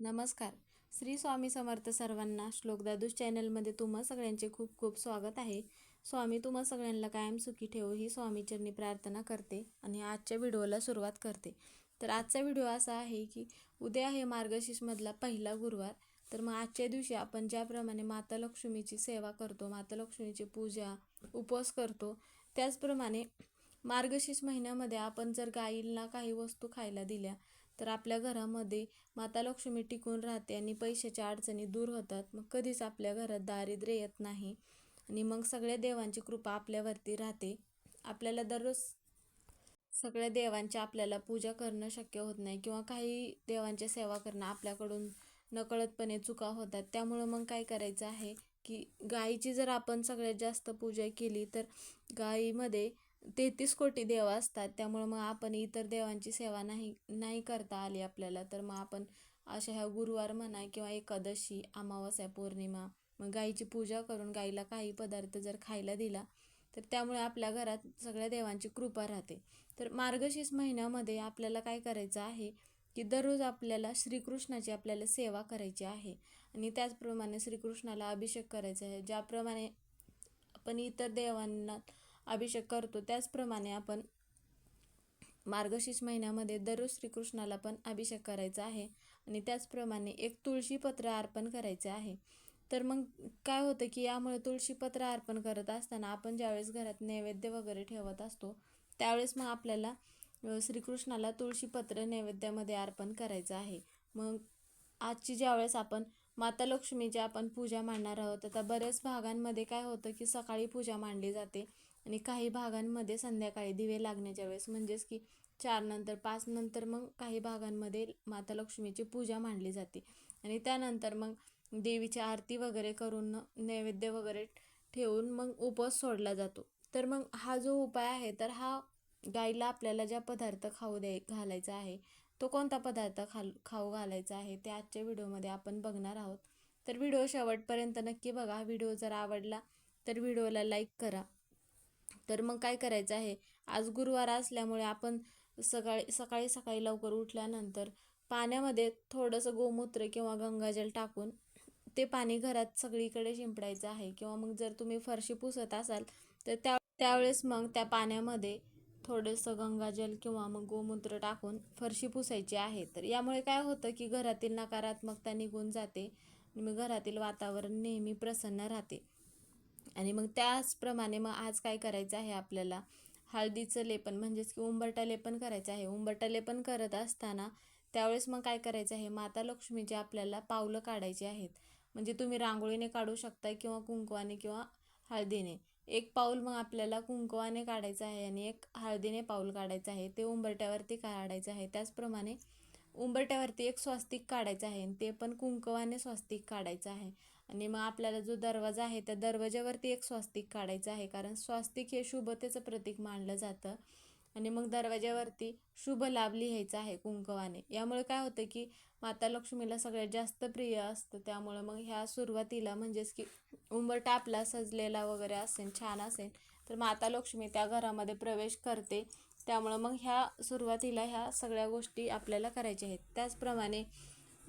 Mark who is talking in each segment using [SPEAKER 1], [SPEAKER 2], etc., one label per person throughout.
[SPEAKER 1] नमस्कार. श्री स्वामी समर्थ सर्वांना श्लोक दादूस चॅनलमध्ये तुम्हा सगळ्यांचे खूप खूप स्वागत आहे. स्वामी तुम्हा सगळ्यांना कायम सुखी ठेवो ही स्वामीचरणी प्रार्थना करते आणि आजच्या व्हिडिओला सुरुवात करते. तर आजचा व्हिडिओ असा आहे की उद्या आहे मार्गशीर्षमधला पहिला गुरुवार. तर मग आजच्या दिवशी आपण ज्याप्रमाणे माता लक्ष्मीची सेवा करतो माता लक्ष्मीची पूजा उपवास करतो त्याचप्रमाणे मार्गशीर्ष महिन्यामध्ये आपण जर गाईला काही वस्तू खायला दिल्या तर आपल्या घरामध्ये माता लक्ष्मी टिकून राहते आणि पैशाच्या अडचणी दूर होतात. मग कधीच आपल्या घरात दारिद्र्य येत नाही आणि मग सगळ्या देवांची कृपा आपल्यावरती राहते. आपल्याला दररोज सगळ्या देवांची आपल्याला पूजा करणं शक्य होत नाही किंवा काही देवांच्या सेवा करणं आपल्याकडून नकळतपणे चुका होतात. त्यामुळं मग काय करायचं आहे की गाईची जर आपण सगळ्यात जास्त पूजा केली तर गाईमध्ये तेहतीस कोटी देव असतात. त्यामुळं मग आपण इतर देवांची सेवा नाही नाही करता आली आपल्याला. तर मग आपण अशा ह्या गुरुवार म्हणा किंवा एकादशी अमावस्या पौर्णिमा मग गाईची पूजा करून गाईला काही पदार्थ जर खायला दिला तर त्यामुळे आपल्या घरात सगळ्या देवांची कृपा राहते. तर मार्गशीर्ष महिन्यामध्ये आपल्याला काय करायचं आहे की दररोज आपल्याला श्रीकृष्णाची आपल्याला सेवा करायची आहे. आणि त्याचप्रमाणे श्रीकृष्णाला अभिषेक करायचा आहे. ज्याप्रमाणे आपण इतर देवांना अभिषेक करतो. त्याचप्रमाणे आपण मार्गशीर्ष महिन्यामध्ये दररोज श्रीकृष्णाला पण अभिषेक करायचा आहे. आणि त्याचप्रमाणे एक तुळशीपत्र अर्पण करायचे आहे. तर मग काय होतं की यामुळे तुळशीपत्र अर्पण करत असताना आपण ज्यावेळेस घरात नैवेद्य वगैरे ठेवत असतो त्यावेळेस मग आपल्याला श्रीकृष्णाला तुळशीपत्र नैवेद्यामध्ये अर्पण करायचं आहे. मग आजची ज्यावेळेस आपण माता लक्ष्मीची आपण पूजा मांडणार आहोत आता बऱ्याच भागांमध्ये काय होतं की सकाळी पूजा मांडली जाते. आणि काही भागांमध्ये संध्याकाळी दिवे लागण्याच्या वेळेस म्हणजेच की चार नंतर पाच नंतर मग काही भागांमध्ये माता लक्ष्मीची पूजा मांडली जाते. आणि त्यानंतर मग देवीची आरती वगैरे करून नैवेद्य वगैरे ठेवून मग उपवास सोडला जातो. तर मग हा जो उपाय आहे तर हा गाईला आपल्याला ज्या पदार्थ खाऊ द्याय घालायचा आहे तो कोणता पदार्थ खाल खाऊ घालायचा आहे ते आजच्या व्हिडिओमध्ये आपण बघणार आहोत. तर व्हिडिओ शेवटपर्यंत नक्की बघा. व्हिडिओ जर आवडला तर व्हिडिओला लाईक करा. तर मग काय करायचं आहे? आज गुरुवार असल्यामुळे आपण सकाळी सकाळी सकाळी लवकर उठल्यानंतर पाण्यामध्ये थोडंसं गोमूत्र किंवा गंगाजल टाकून ते पाणी घरात सगळीकडे शिंपडायचं आहे. किंवा मग जर तुम्ही फरशी पुसत असाल तर त्या त्यावेळेस मग त्या पाण्यामध्ये थोडंसं गंगाजल किंवा मग गोमूत्र टाकून फरशी पुसायची आहे. तर यामुळे काय होतं की घरातील नकारात्मकता निघून जाते मग घरातील वातावरण नेहमी प्रसन्न राहते. आणि मग त्याचप्रमाणे मग आज काय करायचं आहे आपल्याला? हळदीचं लेपन म्हणजेच की उंबरटा लेपन करायचं आहे. उंबरटा लेपन करत असताना त्यावेळेस मग काय करायचं आहे? माता लक्ष्मीचे आपल्याला पावलं काढायची आहेत. म्हणजे तुम्ही रांगोळीने काढू शकता किंवा कुंकवाने किंवा हळदीने. एक पाऊल मग आपल्याला कुंकवाने काढायचं आहे आणि एक हळदीने पाऊल काढायचं आहे. ते उंबरट्यावरती काढायचं आहे. त्याचप्रमाणे उंबरट्यावरती एक स्वास्तिक काढायचं आहे आणि ते पण कुंकवाने स्वास्तिक काढायचं आहे. आणि मग आपल्याला जो दरवाजा आहे त्या दरवाज्यावरती एक स्वास्तिक काढायचं आहे कारण स्वास्तिक हे शुभतेचं प्रतीक मानलं जातं. आणि मग दरवाज्यावरती शुभ लाभ लिहायचा आहे कुंकवाने. यामुळे काय होतं की माता लक्ष्मीला सगळ्यात जास्त प्रिय असतं. त्यामुळं मग ह्या सुरुवातीला म्हणजेच की उंबरटा आपला सजलेला वगैरे असेल छान असेल तर माता लक्ष्मी त्या घरामध्ये प्रवेश करते. त्यामुळं मग ह्या सुरुवातीला ह्या सगळ्या गोष्टी आपल्याला करायच्या आहेत. त्याचप्रमाणे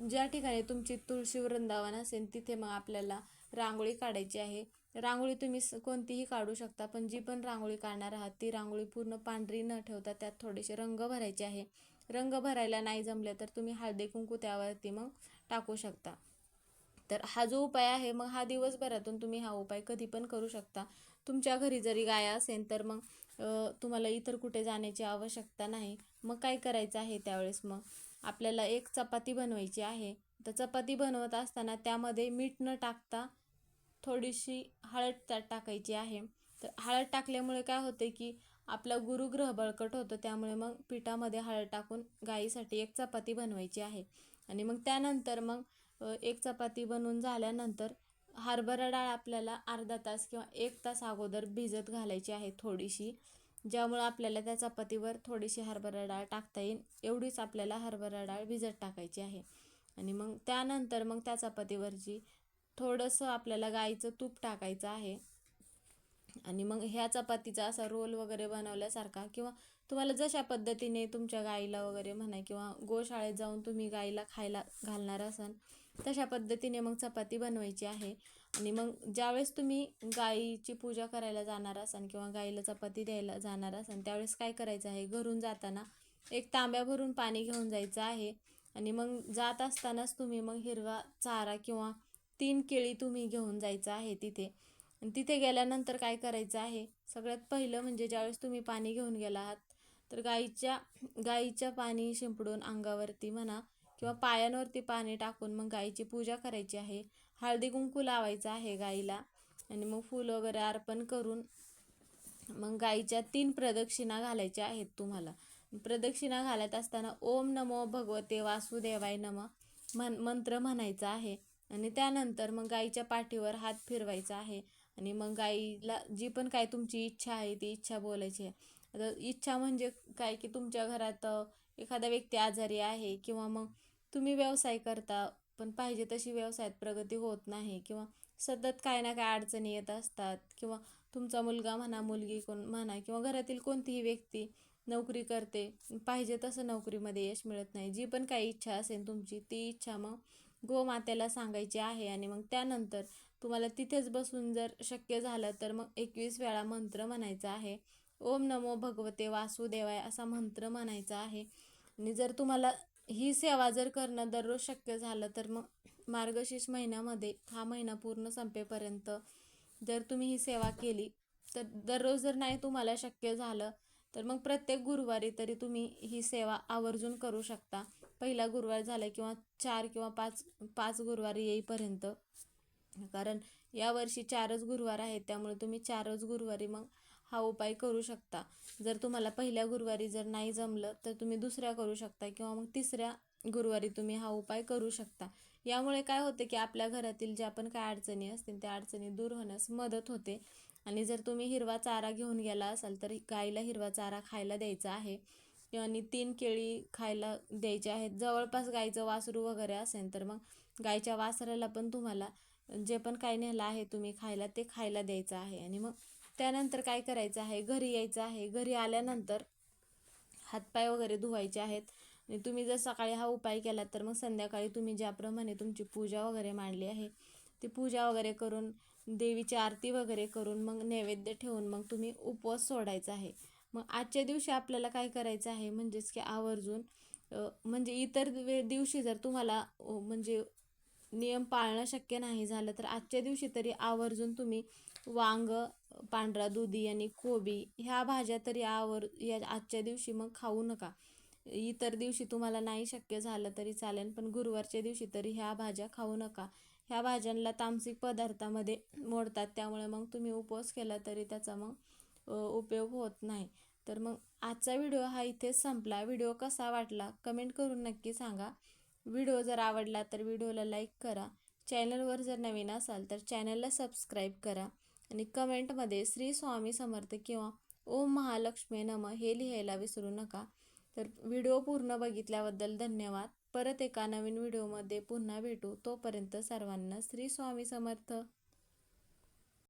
[SPEAKER 1] ज्या ठिकाणी तुमची तुळशी वृंदावन असेल तिथे मग आपल्याला रांगोळी काढायची आहे. रांगोळी तुम्ही कोणतीही काढू शकता पण जी पण रांगोळी काढणार आहात ती रांगोळी पूर्ण पांढरी न ठेवता त्यात थोडेसे रंग भरायचे आहे. रंग भरायला नाही जमले तर तुम्ही हळदी कुंकू त्यावरती मग टाकू शकता. तर हा जो उपाय आहे मग हा दिवसभरातून तुम्ही हा उपाय कधी पण करू शकता. तुमच्या घरी जरी गाय असेल तर मग तुम्हाला इतर कुठे जाण्याची आवश्यकता नाही. मग काय करायचं आहे त्यावेळेस मग? आपल्याला एक चपाती बनवायची आहे. तर चपाती बनवत असताना त्यामध्ये मीठ न टाकता थोडीशी हळद त्यात टाकायची आहे. तर हळद टाकल्यामुळे काय होते की आपला गुरुग्रह बळकट होतो. त्यामुळे मग पिठामध्ये हळद टाकून गाईसाठी एक चपाती बनवायची आहे. आणि मग त्यानंतर मग एक चपाती बनवून झाल्यानंतर हरभरा डाळ आपल्याला अर्धा तास किंवा एक तास अगोदर भिजत घालायची आहे थोडीशी ज्यामुळं आपल्याला त्या चपातीवर थोडीशी हरभरा डाळ टाकता येईल एवढीच आपल्याला हरभरा डाळ भिजत टाकायची आहे. आणि मग त्यानंतर मग त्या चपातीवरची थोडंसं आपल्याला गाईचं तूप टाकायचं आहे. आणि मग ह्या चपातीचा असा रोल वगैरे बनवल्यासारखा किंवा तुम्हाला जशा पद्धतीने तुमच्या गाईला वगैरे म्हणा किंवा गोशाळेत जाऊन तुम्ही गाईला खायला घालणार असाल तशा पद्धतीने मग चपाती बनवायची आहे. आणि मग ज्यावेळेस तुम्ही गाईची पूजा करायला जाणार असाल किंवा गाईला चपाती द्यायला जाणार असाल त्यावेळेस काय करायचं आहे? घरून जाताना एक तांब्या भरून पाणी घेऊन जायचं आहे. आणि मग जात असतानाच तुम्ही मग हिरवा चारा किंवा तीन केळी तुम्ही घेऊन जायचं आहे तिथे. आणि तिथे गेल्यानंतर काय करायचं आहे? सगळ्यात पहिलं म्हणजे ज्यावेळेस तुम्ही पाणी घेऊन गेला आहात तर गाईच्या गाईच्या पाणी शिंपडून अंगावरती म्हणा किंवा पायांवरती पाणी टाकून मग गाईची पूजा करायची आहे. हळदी कुंकू लावायचं आहे गाईला. आणि मग फूल वगैरे अर्पण करून मग गाईच्या तीन प्रदक्षिणा घालायच्या आहेत तुम्हाला. प्रदक्षिणा घालत असताना ओम नमो भगवते वासुदेवाय नम म्हण मंत्र म्हणायचा आहे. आणि त्यानंतर मग गाईच्या पाठीवर हात फिरवायचा आहे. आणि मग गाईला जी पण काय तुमची इच्छा आहे ती इच्छा बोलायची आहे. आता इच्छा म्हणजे काय की तुमच्या घरात एखादा व्यक्ती आजारी आहे किंवा मग तुम्ही व्यवसाय करता पण पाहिजे तशी व्यवसायात प्रगती होत नाही किंवा सतत काय ना काय अडचणी येत असतात किंवा तुमचा मुलगा म्हणा मुलगी कोण म्हणा किंवा घरातील कोणतीही व्यक्ती नोकरी करते पाहिजे तसं नोकरीमध्ये यश मिळत नाही. जी पण काही इच्छा असेल तुमची ती इच्छा मग गोमातेला सांगायची आहे आणि मग त्यानंतर तुम्हाला तिथेच बसून जर शक्य झालं तर मग एकवीस वेळा मंत्र म्हणायचा आहे. ओम नमो भगवते वासुदेवाय असा मंत्र म्हणायचा आहे. आणि जर तुम्हाला ही सेवा जर करणं दररोज शक्य झालं तर मग मार्गशीर्ष महिन्यामध्ये हा महिना पूर्ण संपेपर्यंत जर तुम्ही ही सेवा केली तर दररोज जर नाही तुम्हाला शक्य झालं तर मग प्रत्येक गुरुवारी तरी तुम्ही ही सेवा आवर्जून करू शकता. पहिला गुरुवार झाला किंवा चार किंवा पाच पाच गुरुवारी येईपर्यंत. कारण यावर्षी चारच गुरुवार आहेत त्यामुळे तुम्ही चारच गुरुवारी मग हा उपाय करू शकता. जर तुम्हाला पहिल्या गुरुवारी जर नाही जमलं तर तुम्ही दुसऱ्या करू शकता किंवा मग तिसऱ्या गुरुवारी तुम्ही हा उपाय करू शकता. यामुळे काय होते की आपल्या घरातील ज्या पण काय अडचणी असतील त्या अडचणी दूर होण्यास मदत होते. आणि जर तुम्ही हिरवा चारा घेऊन गेला असाल तर गाईला हिरवा चारा खायला द्यायचा आहे. आणि तीन केळी खायला द्यायची आहेत. जवळपास गाईचं वासरू वगैरे असेल तर मग गाईच्या वासराला पण तुम्हाला जे पण काय नेलं आहे तुम्ही खायला ते खायला द्यायचं आहे. आणि मग त्यानंतर काय करायचं आहे? घरी यायचं आहे. घरी आल्यानंतर हातपाय वगैरे धुवायचे आहेत. आणि तुम्ही जर सकाळी हा उपाय केला तर मग संध्याकाळी तुम्ही ज्याप्रमाणे तुमची पूजा वगैरे मांडली आहे ती पूजा वगैरे करून देवीची आरती वगैरे करून मग नैवेद्य ठेवून मग तुम्ही उपवास सोडायचा आहे. मग आजच्या दिवशी आपल्याला काय करायचं आहे? म्हणजेच की आवर्जून म्हणजे इतर वे दिवशी जर तुम्हाला म्हणजे नियम पाळणं शक्य नाही झालं तर आजच्या दिवशी तरी आवर्जून तुम्ही वांग पांढरा दुधी आणि कोबी ह्या भाज्या तरी आवर या आजच्या दिवशी मग खाऊ नका. इतर दिवशी तुम्हाला नाही शक्य झालं तरी चालेल पण गुरुवारच्या दिवशी तरी ह्या भाज्या खाऊ नका. ह्या भाज्यांना तामसिक पदार्थामध्ये मोडतात त्यामुळे मग तुम्ही उपवास केला तरी त्याचा मग उपयोग होत नाही. तर मग आजचा व्हिडिओ हा इथेच संपला. व्हिडिओ कसा वाटला कमेंट करून नक्की सांगा. व्हिडिओ जर आवडला तर व्हिडिओला लाईक करा. चॅनलवर जर नवीन असाल तर चॅनलला सबस्क्राईब करा. आणि कमेंटमध्ये श्री स्वामी समर्थ किंवा ओम महालक्ष्मी नम हे लिहायला विसरू नका. तर व्हिडिओ पूर्ण बघितल्याबद्दल धन्यवाद. परत एका नवीन व्हिडिओमध्ये पुन्हा भेटू. तोपर्यंत सर्वांना श्री स्वामी समर्थ.